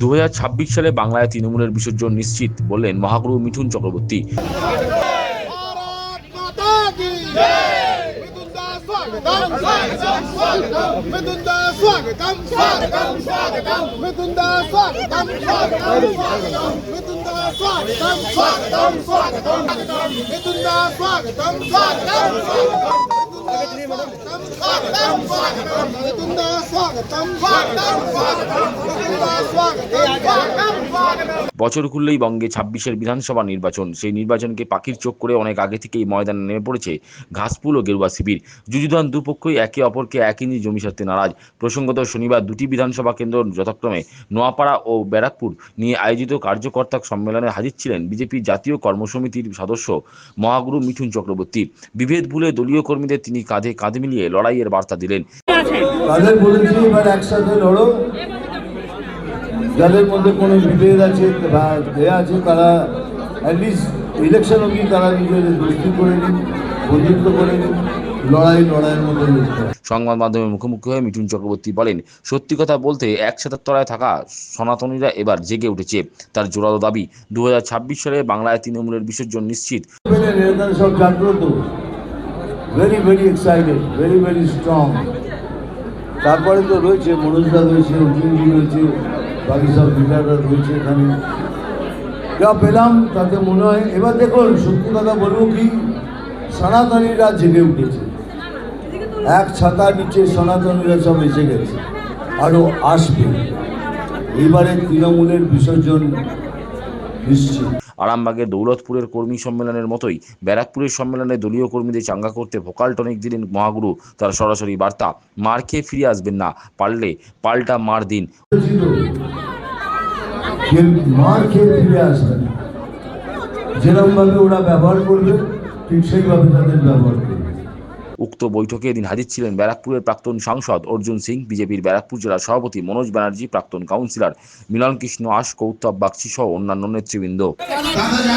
দু হাজার ছাব্বিশ সালে বাংলায় তৃণমূলের বিসর্জন নিশ্চিত বললেন মহাগুরু মিঠুন চক্রবর্তী। স্বাগতম স্বাগতম স্বাগতম। বছর খুললেই বঙ্গে ছাব্বিশের বিধানসভা নির্বাচন। সেই নির্বাচনকে পাখির চোখ করে অনেক আগে থেকেই ময়দানে নেমে পড়েছে ঘাসপুল ও গেরুয়া শিবির। যুযুধান দুপক্ষই একে অপরকে এক ইঞ্চি জমি সারতে নারাজ। প্রসঙ্গত শনিবার দুটি বিধানসভা কেন্দ্র যথাক্রমে নোয়াপাড়া ও ব্যারাকপুর নিয়ে আয়োজিত কার্যকর্তা সম্মেলনে হাজির ছিলেন বিজেপি জাতীয় কর্মসমিতির সদস্য মহাগুরু মিঠুন চক্রবর্তী। বিভেদ ভুলে দলীয় কর্মীদের তিনি কাঁধে কাঁধ মিলিয়ে লড়াইয়ের বার্তা দিলেন। একসাথে লড়ো। যাদের মধ্যে কোনো বিভেদ আছে বা এ আছে তারা অ্যাটলিস্ট ইলেকশন অবধি তারা নিজেদের দোষী করে নিন বন্ধুত্ব করে নিন লড়াই লড়াইয়ের মধ্যে সংবাদ মাধ্যমের মুখোমুখি হয়ে মিঠুন চক্রবর্তী বলেন সত্যি কথা বলতে একসাথে তলায় থাকা সনাতনীরা এবার জেগে উঠেছে। তার জোরালো দাবি দু হাজার ছাব্বিশ সালে বাংলায় তৃণমূলের বিসর্জন নিশ্চিত। সব জাগ্রত। Very very excited very very strong তারপরে তো রয়েছে মনোজদা রয়েছে অর্জুনজি রয়েছে বাকি সব লিডাররা রয়েছে এখানে। যা পেলাম তাতে মনে হয় এবার দেখুন সত্যি কথা বলব কি সনাতনীরা জেগে উঠেছে। এক ছাতা নিচে সনাতনীরা সব এসে গেছে আরও আসবে। এবারে তৃণমূলের বিসর্জন নিশ্চিত। আরামবাগে দৌলতপুরের কর্মী সম্মেলনের মতোই ব্যারাকপুরের সম্মেলনে দলীয় কর্মীদের চাঙ্গা করতে ভোকাল টনিক দিলেন মহাগুরু। তার সরাসরি বার্তা মার খেয়ে ফিরে আসবেন না পারলে পাল্টা মার দিন। মার খেয়ে ফিরে আসবে। যেরকমভাবে ওরা ব্যবহার করবে ঠিক সেইভাবে তাদের ব্যবহার করবে। উক্ত বৈঠকে এদিন হাজির ছিলেন ব্যারাকপুরের প্রাক্তন সাংসদ অর্জুন সিং বিজেপির ব্যারাকপুর জেলা সভাপতি মনোজ ব্যানার্জি প্রাক্তন কাউন্সিলর মিলন কৃষ্ণ আশ কৌস্তব বাগচি সহ অন্যান্য নেতৃবৃন্দ। দাদা